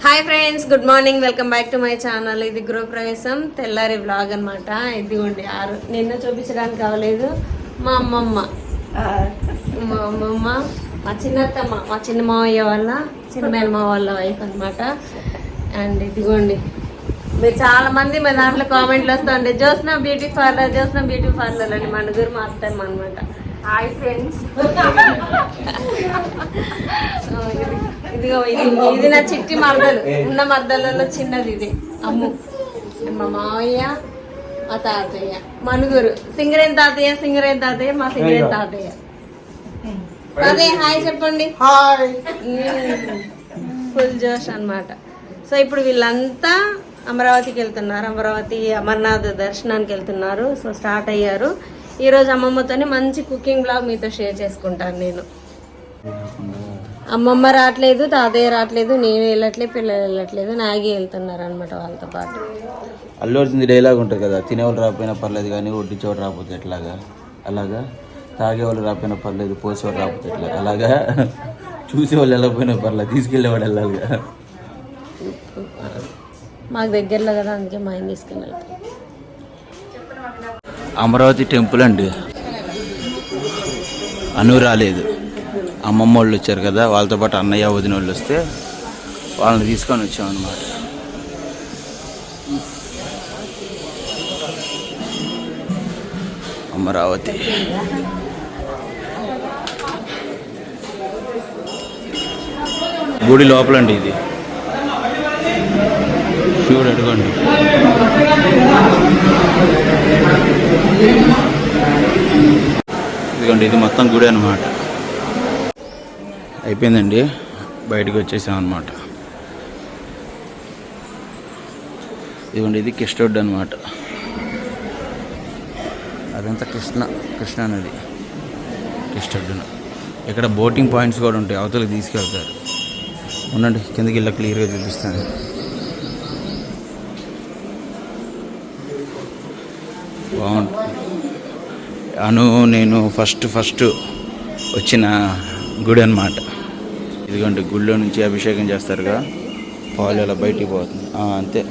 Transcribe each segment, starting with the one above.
Hi friends good morning welcome back to my channel ఇది గృహప్రవేశం తెల్లారి వ్లాగ్ అనమాట ఇదిగోండి ఆరు నిన్న చూపించడానికి అవ్వలేదు. మా అమ్మమ్మ. మా అమ్మమ్మ మా చిన్నత్తమ్మ మా చిన్న మావయ్య వాళ్ళ చిన్న మేనమావ వాళ్ళ వైఫ్ అనమాట అండ్ ఇదిగోండి మీరు చాలా మంది మా దాంట్లో కామెంట్లు వస్తుండే Jyotsna beauty parlour Jyotsna beauty parlour అని మన గురు మా అత్తమ్మ అనమాట హాయ్ ఫ్రెండ్స్ ఇదిగో ఇది ఇది నా చిట్టి మరదలు. ఉన్న మరదలలో చిన్నది ఇది. అమ్ము. మా మావయ్య మా తాతయ్య. మనుగురు. సింగరేన్ తాతయ్య సింగరేన్ తాతయ్య మా సింగరేన్ తాతయ్య. తాతయ్య హాయ్ చెప్పండి. హాయ్. ఫుల్ జోష్ అన్నమాట. సో ఇప్పుడు వీళ్ళంతా అమరావతికి వెళ్తున్నారు. అమరావతి అమర్నాథ్ దర్శనానికి వెళ్తున్నారు. సో స్టార్ట్ అయ్యారు. ఈరోజు అమ్మమ్మతోనే మంచి కుకింగ్ బ్లాగ్ మీతో షేర్ చేసుకుంటాను నేను. అమ్మమ్మ రావట్లేదు తాతయ్య రావట్లేదు నేను వెళ్ళట్లేదు పిల్లలు వెళ్ళట్లేదు నాగి వెళ్తున్నారు అనమాట వాళ్ళతో పాటు. అల్లు అర్జున్ డైలాగ్ ఉంటుంది కదా తినేవాళ్ళు రాకపోయినా పర్లేదు కానీ వడ్డించేవాడు రాకపోతే ఎట్లాగా? అలాగా? తాగేవాళ్ళు రాకపోయినా పర్లేదు పోసేవాడు రాకపోతే ఎట్లాగా? అలాగా? చూసేవాళ్ళు వెళ్ళకపోయినా పర్లేదు తీసుకెళ్ళేవాడు వెళ్ళాలిగా. మాకు దగ్గరలో కదా అందుకే మా ఆయన తీసుకుని వెళ్తాం అమరావతి టెంపుల్ అండి. అను రాలేదు. అమ్మమ్మ వాళ్ళు వచ్చారు కదా వాళ్ళతో పాటు అన్నయ్య వదిన వాళ్ళు వస్తే వాళ్ళని తీసుకొని వచ్చాం అమరావతి. గుడి లోపలండి ఇది. శివుడు అడగండి. ఇదిగోండి ఇది మొత్తం గుడి అనమాట అయిపోయిందండి. బయటకు వచ్చేసాం అనమాట ఇదిగోండి ఇది కిష్టోడ్ అనమాట అదంతా కృష్ణ కృష్ణా నది. కిష్టొడ్డున ఇక్కడ బోటింగ్ పాయింట్స్ కూడా ఉంటాయి అవతలకి తీసుకెళ్తారు. ఉండండి కిందకి ఇలా క్లియర్గా చూపిస్తాను. బాగుంటుంది. అను నేను ఫస్ట్ ఫస్ట్ వచ్చిన గుడి అనమాట ఇదిగోండి గుళ్ళో నుంచి అభిషేకం చేస్తారుగా. పాలు అలా బయటికి పోతుంది. అంతే.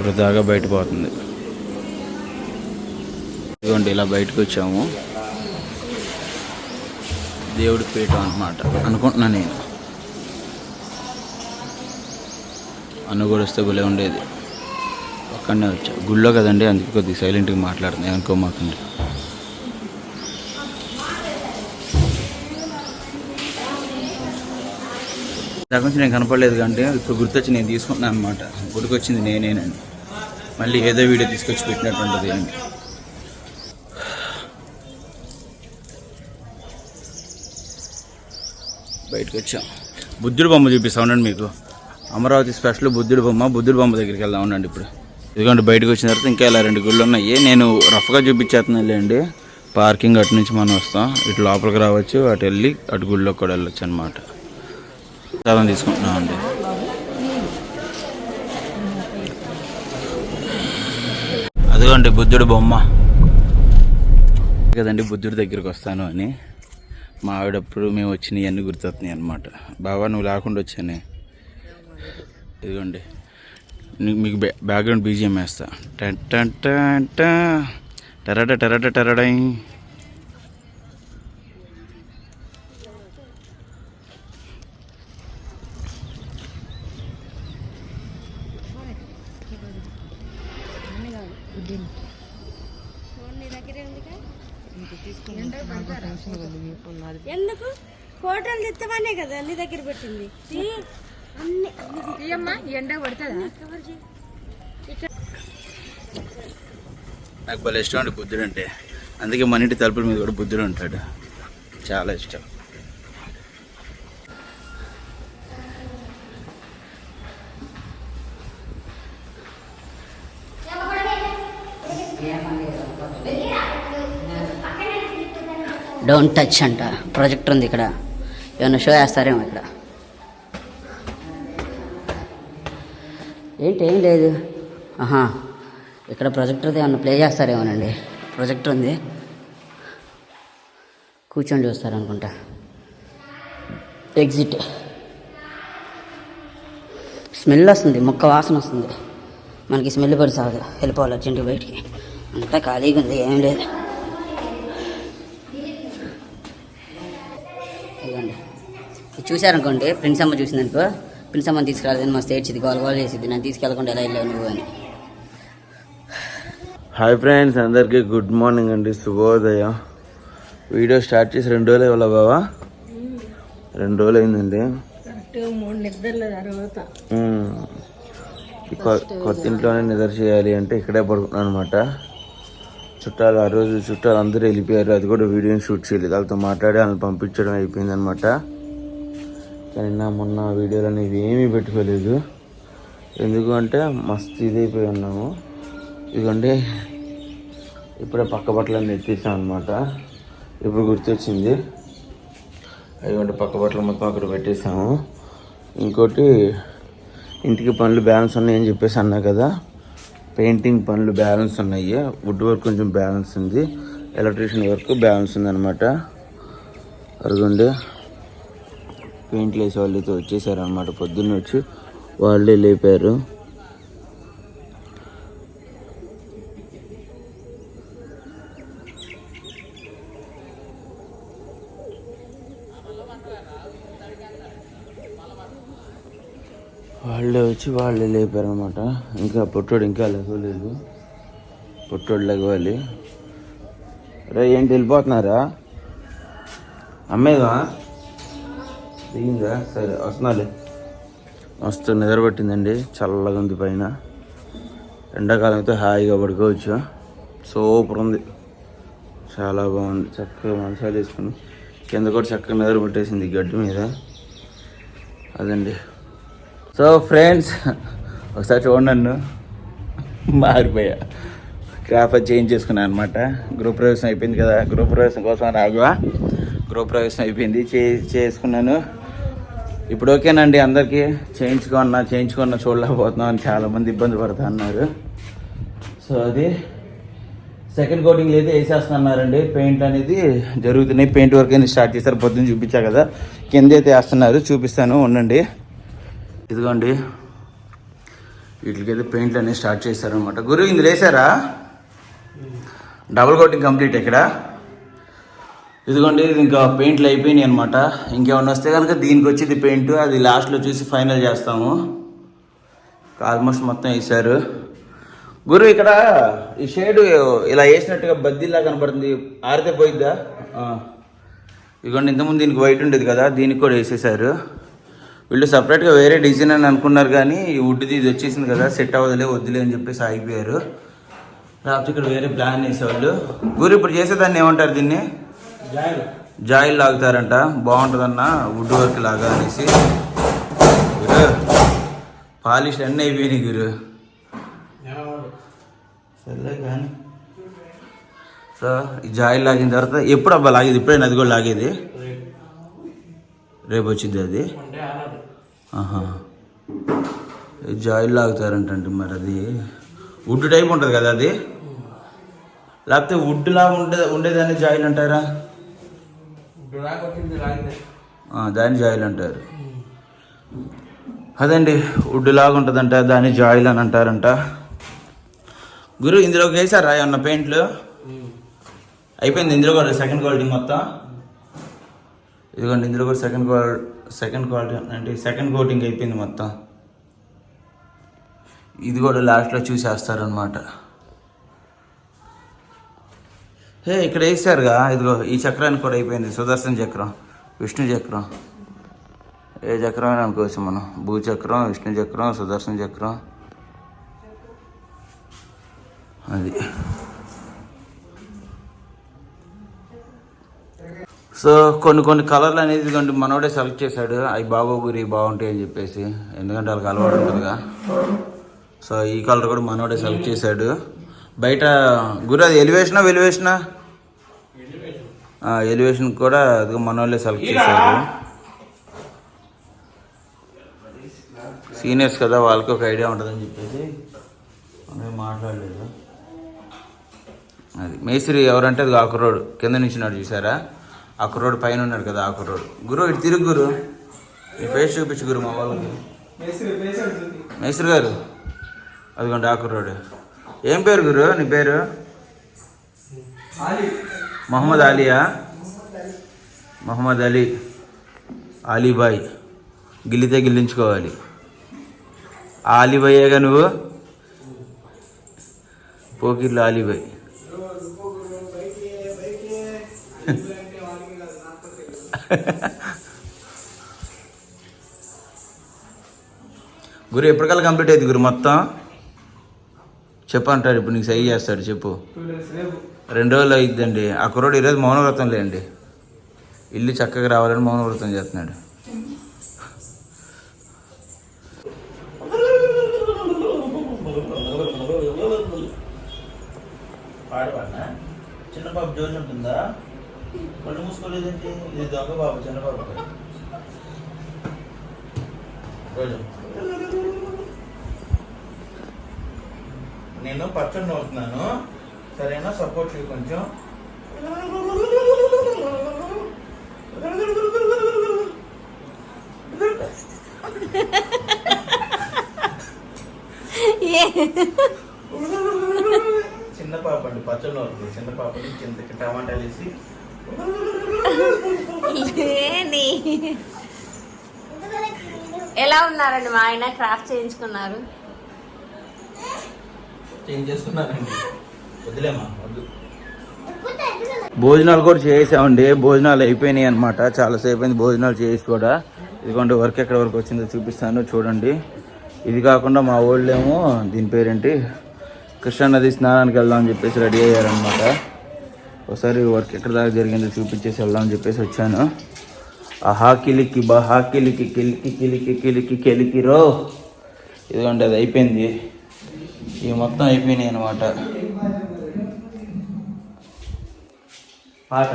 వృధాగా బయట పోతుంది. ఇదిగోండి ఇలా బయటకు వచ్చాము. దేవుడి పీఠం అనమాట అనుకుంటున్నా నేను. అన్న వస్తే భలే ఉండేది. ఒక్కడనే వచ్చా. గుళ్ళో కదండి అందుకే కొద్దిగా సైలెంట్గా మాట్లాడుతున్నాయి అనుకోమాకండి దాని నుంచి నేను కనపడలేదు కంటే ఇప్పుడు గుర్తొచ్చి నేను తీసుకున్నాను అనమాట గుడికి వచ్చింది నేనేనండి మళ్ళీ ఏదో వీడియో తీసుకొచ్చి పెట్టినట్టు ఉంటుంది ఏంటి బయటకు వచ్చాం. బుద్ధుడి బొమ్మ చూపిస్తా ఉండండి మీకు. అమరావతి స్పెషల్ బుద్ధుడి బొమ్మ బుద్ధుడి బొమ్మ దగ్గరికి వెళ్దాం ఉండండి ఇప్పుడు. ఇదిగోండి బయటకు వచ్చిన తర్వాత ఇంకా ఇలా రెండు గుళ్ళు ఉన్నాయి. నేను రఫ్గా చూపించేస్తున్నాను లేండి పార్కింగ్ అటు నుంచి మనం వస్తాం. ఇటు లోపలికి రావచ్చు అటు వెళ్ళి అటు గుళ్ళోకి కూడా వెళ్ళొచ్చు అనమాట చాలా తీసుకుంటున్నాం అండి. అదిగోండి బుద్ధుడు బొమ్మ. కదండి బుద్ధుడి దగ్గరికి వస్తాను అని. మా ఆవిడప్పుడు మేము వచ్చినవి అన్నీ గుర్తొస్తున్నాయి అనమాట బాబా నువ్వు లేకుండా వచ్చానే. ఇదిగోండి. మీకు బ్యా- బ్యాక్గ్రౌండ్ బీజిఎం వేస్తా. టన్ టన్ టన్ టా. టరట టరట టరడై. ఎందుకు? ఫోటోలు తెత్తమనే కదా నీ దగ్గర పెట్టింది. ఎండ పడుతుందా నాకు భలే ఇష్టం అండి బుద్ధుడు అంటే. అందుకే మన ఇంటి తలుపుల మీద కూడా బుద్ధుడు ఉంటాడు. చాలా ఇష్టం. డోంట్ టచ్ అంట. ప్రాజెక్టర్ ఉంది ఇక్కడ. ఏమైనా షో వేస్తారేమో ఇక్కడ. ఏంటి ఏం లేదు. ఆహా ఇక్కడ ప్రొజెక్టర్ది ఏమన్నా ప్లే చేస్తారేమోనండి. ప్రొజెక్టర్ ఉంది. కూర్చొని చూస్తారు అనుకుంటా ఎగ్జిట్ స్మెల్ వస్తుంది మొక్క వాసన వస్తుంది. మనకి స్మెల్ పడి సాగదు వెళ్ళిపోవాలి అర్జెంటు బయటికి. అంతా ఖాళీగా ఉంది ఏం లేదు. ఇదిగోండి. ఇది చూశారనుకోండి అమ్మ చూసిందనుకో. అమ్మని తీసుకురాలేదని మా స్టేట్స్ గోల్ గోల్ చేసింది. నన్ను తీసుకెళ్ళకుండా ఎలా వెళ్ళావు నువ్వు అని. హాయ్ ఫ్రెండ్స్ అందరికీ గుడ్ మార్నింగ్ అండి. శుభోదయం. వీడియో స్టార్ట్ చేసి రెండు రోజులు ఇవ్వాలి బావా? రెండు రోజులు అయిందండి. కొత్త ఇంట్లోనే నిద్ర చేయాలి అంటే ఇక్కడే పడుకున్నాను అనమాట చుట్టాలు ఆ రోజు చుట్టాలు అందరూ వెళ్ళిపోయారు. అది కూడా వీడియోని షూట్ చేయలేదు. వాళ్ళతో మాట్లాడి వాళ్ళని పంపించడం అయిపోయింది అనమాట కానీ నా మొన్న వీడియోలు అనేవి ఏమీ పెట్టుకోలేదు. ఎందుకు అంటే మస్తు ఇదైపోయి ఉన్నాము. ఇదిగోండి ఇప్పుడే పక్క బట్టలన్నీ ఎత్తేసాం అనమాట ఇప్పుడు గుర్తొచ్చింది. అదిగోండి పక్క బట్టలు మొత్తం అక్కడ పెట్టేసాము. ఇంకోటి ఇంటికి పనులు బ్యాలెన్స్ ఉన్నాయని చెప్పేసి అన్నా కదా. పెయింటింగ్ పనులు బ్యాలెన్స్ ఉన్నాయి. వుడ్ వర్క్ కొంచెం బ్యాలెన్స్ ఉంది. ఎలక్ట్రీషియన్ వర్క్ బ్యాలెన్స్ ఉందన్నమాట. అదిగోండి. పెయింట్లు వేసే వాళ్ళతో వచ్చేసారనమాట పొద్దున్న వచ్చి వాళ్ళే లేపారు. వాళ్ళే వచ్చి వాళ్ళే లేపారు అనమాట ఇంకా పొట్టోడు ఇంకా లేవలేదు. పొట్టోడు లెగవాలి రే ఏంటి వెళ్ళిపోతున్నారా? అమ్మేదా దిగిందా? సరే వస్తున్నాలే. మస్తు నిద్రపట్టిందండి చల్లగా ఉంది పైన. ఎండాకాలం అయితే హాయిగా పడుకోవచ్చు. సూపర్ ఉంది. చాలా బాగుంది. చక్కగా మంచాలు వేసుకుని కింద కూడా చక్కగా నిద్ర పట్టేసింది గడ్డి మీద. అదండి. సో ఫ్రెండ్స్ ఒకసారి చూడండి నన్ను. మారిపోయా. క్రాఫ్ చేంజ్ చేసుకున్నాను అనమాట గృహ ప్రవేశం అయిపోయింది కదా. గృహ ప్రవేశం కోసం రాగా గృహ ప్రవేశం అయిపోయింది. చే చేసుకున్నాను. ఇప్పుడు ఓకేనండి అందరికీ చేయించుకున్నా చేయించుకున్నా చూడలేకపోతున్నాం అని చాలామంది ఇబ్బంది పడుతూ అన్నారు సో అది సెకండ్ కోటింగ్ అయితే వేసేస్తున్నారండి. పెయింట్ అనేది జరుగుతున్నాయి. పెయింట్ వర్క్ అనేది స్టార్ట్ చేస్తారు పొద్దున్న చూపించా కదా. కింద అయితే వేస్తున్నారు. చూపిస్తాను. ఉండండి. ఇదిగోండి. వీటికైతే పెయింట్లు అనేవి స్టార్ట్ చేశారనమాట గురువు ఇందులో వేసారా? డబుల్ కోటింగ్ కంప్లీట్ ఇక్కడ ఇదిగోండి ఇది ఇంకా పెయింట్లు అయిపోయినాయి అనమాట ఇంకేమన్నా వస్తే కనుక దీనికి వచ్చేది పెయింట్ అది లాస్ట్లో చూసి ఫైనల్ చేస్తాము. ఆల్మోస్ట్ మొత్తం వేసారు గురు ఇక్కడ ఈ షేడ్ ఇలా వేసినట్టుగా బద్దీలా కనబడుతుంది ఆరితే పోయిద్దా? ఇదిగోండి ఇంతకుముందు దీనికి వైట్ ఉండేది కదా దీనికి కూడా వేసేసారు వీళ్ళు సపరేట్గా వేరే డిజైన్ అని అనుకున్నారు కానీ ఈ వుడ్ది ఇది వచ్చేసింది కదా సెట్ అవ్వదులే వద్దులే అని చెప్పేసి ఆగిపోయారు. లేకపోతే ఇక్కడ వేరే ప్లాన్ వేసేవాళ్ళు. గురు ఇప్పుడు చేసేదాన్ని ఏమంటారు దీన్ని? జాయిల్. లాగుతారంట. బాగుంటుందన్న వుడ్ వర్క్ లాగా అనేసి గురు పాలిష్ అన్నీ అయిపోయినాయి గురు. సర్లే కానీ సో ఈ జాయిల్ లాగిన తర్వాత ఎప్పుడు అబ్బా లాగేది? ఇప్పుడైనా అది కూడా లాగేది? రేపు. వచ్చింది అది? జాయిల్ లాగుతారంటండి మరి అది. వుడ్ టైప్ ఉంటుంది కదా అది? లేకపోతే వుడ్ లాగా ఉండే ఉండేదాన్ని జాయిల్ అంటారా? దాన్ని జాయిల్ అంటారు. అదండి వుడ్ లాగా ఉంటుందంట దాన్ని జాయిల్ అని అంటారంట. గురు ఇందులోకి వేసారా ఏమన్నా పెయింట్లు. అయిపోయింది ఇందులో కూడా సెకండ్ క్వాలిటీ మొత్తం. ఇదిగోండి ఇందులో కూడా సెకండ్ క్వాలిటీ సెకండ్ క్వాలిటీ అంటే సెకండ్ కోటింగ్ అయిపోయింది మొత్తం. ఇది కూడా లాస్ట్లో చూసేస్తారనమాట హే ఇక్కడ వేసారుగా. ఇదిగో ఈ చక్రానికి కూడా అయిపోయింది. సుదర్శన చక్రం విష్ణు చక్రం. ఏ చక్రం అయినా అనుకోవచ్చు మనం. భూచక్రం విష్ణు చక్రం సుదర్శన చక్రం. అది. సో కొన్ని కొన్ని కలర్లు అనేది ఇదిగోండి మనోడే సెలెక్ట్ చేశాడు. అవి బాగోగురి బాగుంటాయి అని చెప్పేసి. ఎందుకంటే వాళ్ళకి అలవాటు ఉంటుందిగా. సో ఈ కలర్ కూడా మనోడే సెలెక్ట్ చేశాడు. బయట గురు అది ఎలివేషనా వెలివేషనా? ఎలివేషన్ కూడా అది మనోళ్ళే సెలెక్ట్ చేశారు. సీనియర్స్ కదా వాళ్ళకి ఒక ఐడియా ఉంటుందని చెప్పేసి మనం మాట్లాడలేదు. అది మేస్త్రి ఎవరంటే అది ఆకురోడు కింద నుంచి నాడు చూసారా? ఆ కుర్రోడు పైన ఉన్నాడు కదా ఆ కుర్రోడు గురు ఇటు తిరుగు గురు. ఈ ఫేస్ చూపించు గురు మా వాళ్ళకి. మేస్త్రి గారు అదిగోండి ఆ కుర్రోడు ఏం పేరు గురు? నీ పేరు? మొహమ్మద్ అలీయా మొహమ్మద్ అలీ. అలీబాయ్ గిల్లితే గిల్లించుకోవాలి. ఆ అలీబాయేగా నువ్వు? పోకిర్లో అలీబాయ్ గురు ఎప్పటికల్లా కంప్లీట్ అయింది గురు మొత్తం? చెప్పు అంటాడు ఇప్పుడు నీకు సహి చేస్తాడు చెప్పు. రెండు రోజులు అయిద్దండి. ఆ కుర్రోడు ఈరోజు మౌనవ్రతం లేండి. ఇల్లు చక్కగా రావాలని మౌనవ్రతం చేస్తున్నాడు. చిన్న బాబు జోజు ఉంటుందా? కళ్ళు మూసుకోలేదండి ఇది దొంగ బాబు చిన్న బాబు రోజు. నేను పచ్చడి నవ్వుతున్నాను సరేనా? సపోర్ట్ చేయి కొంచెం. చిన్న పాప అండి పచ్చడి నవ్వుతుంది చిన్న పాపని చింతకి టమాటాలు వేసి. ఎలా ఉన్నారండి? మా ఆయన క్రాఫ్ట్ చేయించుకున్నారు. చేంజ్ చేసుకున్నానండి వద్దులేమా వద్దు. భోజనాలు కూడా చేసామండి. భోజనాలు అయిపోయినాయి అనమాట చాలాసేపు అయింది భోజనాలు చేసి కూడా. ఇదిగోండి వర్క్ ఎక్కడ వరకు వచ్చిందో చూపిస్తాను. చూడండి. ఇది కాకుండా మా వాళ్ళేమో దీని పేరేంటి? కృష్ణానది స్నానానికి వెళ్దాం అని చెప్పేసి రెడీ అయ్యారనమాట ఒకసారి వర్క్ ఎక్కడ దాకా జరిగిందో చూపించేసి వెళ్దాం అని చెప్పేసి వచ్చాను. ఆ హాకిలికి బా హాకిలికి కిలికి కిలికి కిలికి కిలికి రో. ఇదిగోండి అది అయిపోయింది. ఇవి మొత్తం అయిపోయినాయి అనమాట పాట?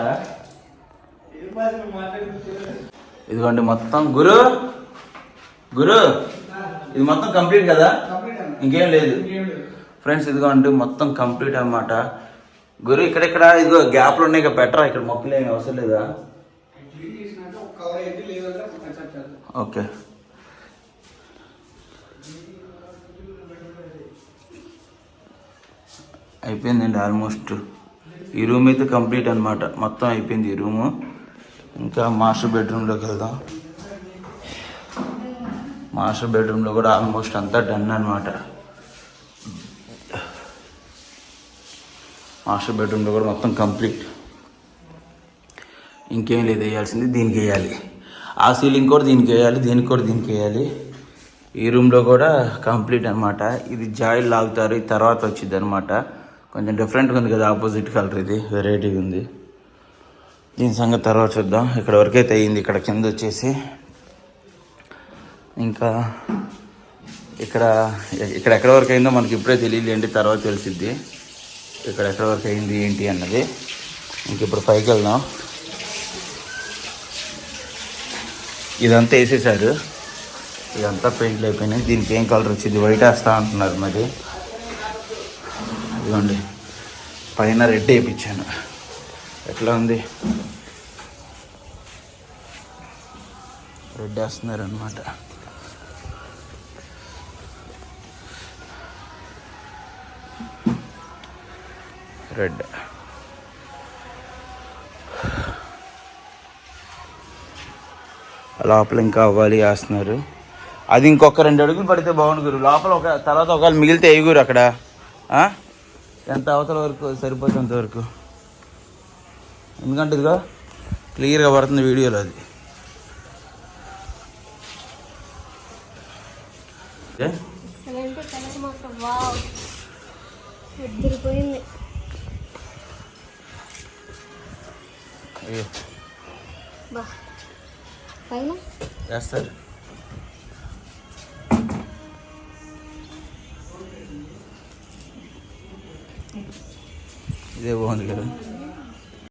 ఇదిగోండి మొత్తం. గురు! గురు! ఇది మొత్తం కంప్లీట్ కదా? ఇంకేం లేదు. ఫ్రెండ్స్ ఇదిగోండి మొత్తం కంప్లీట్ అన్నమాట. గురు ఇక్కడెక్కడ? ఇదిగో గ్యాప్లు ఉన్నాయి ఇక బెటర్ ఇక్కడ మొక్కలు ఏమి అవసరం లేదా? ఓకే. అయిపోయిందండి ఆల్మోస్ట్. ఈ రూమ్ అయితే కంప్లీట్ అనమాట మొత్తం అయిపోయింది ఈ రూము. ఇంకా మాస్టర్ బెడ్రూమ్లోకి వెళ్దాం. మాస్టర్ బెడ్రూమ్లో కూడా ఆల్మోస్ట్ అంతా డన్ అనమాట మాస్టర్ బెడ్రూమ్లో కూడా మొత్తం కంప్లీట్. ఇంకేం లేదు వేయాల్సింది దీనికి వేయాలి. ఆ సీలింగ్ కూడా దీనికి వేయాలి దీనికి కూడా దీనికి వేయాలి. ఈ రూమ్లో కూడా కంప్లీట్ అనమాట ఇది జాయిల్ లాగుతారు తర్వాత వచ్చింది అనమాట కొంచెం డిఫరెంట్గా ఉంది కదా ఆపోజిట్ కలర్ ఇది వెరైటీగా ఉంది. దీని సంగతి తర్వాత చూద్దాం. ఇక్కడ వరకు అయితే అయ్యింది ఇక్కడ కింద వచ్చేసి. ఇంకా ఇక్కడ ఇక్కడ ఎక్కడ వరకు అయిందో మనకి ఇప్పుడే తెలియదు ఏంటి తర్వాత తెలిసిద్ది. ఇక్కడ ఎక్కడ వరకు అయింది ఏంటి అన్నది. ఇంక ఇప్పుడు పైకి వెళ్దాం. ఇదంతా వేసేసారు ఇదంతా పెయింట్లు అయిపోయినాయి. దీనికి ఏం కలర్ వచ్చింది? వైట్ వేస్తా అంటున్నారు మరి. ఇదిగోండి. పైన రెడ్ వేయించాను. ఎట్లా ఉంది? రెడ్ వేస్తున్నారు అనమాట రెడ్. లోపల ఇంకా అవ్వాలి వేస్తున్నారు. అది ఇంకొక రెండు అడుగులు పడితే బాగుండు గురు. లోపల ఒక తర్వాత ఒకవేళ మిగిలితే ఎగురు అక్కడ. ఎంత అవతల వరకు సరిపోతుంది వరకు. ఎందుకంటే ఇదిగో క్లియర్గా పడుతుంది వీడియోలో అది. ఏ? అసలంటే కలర్ మాత్రం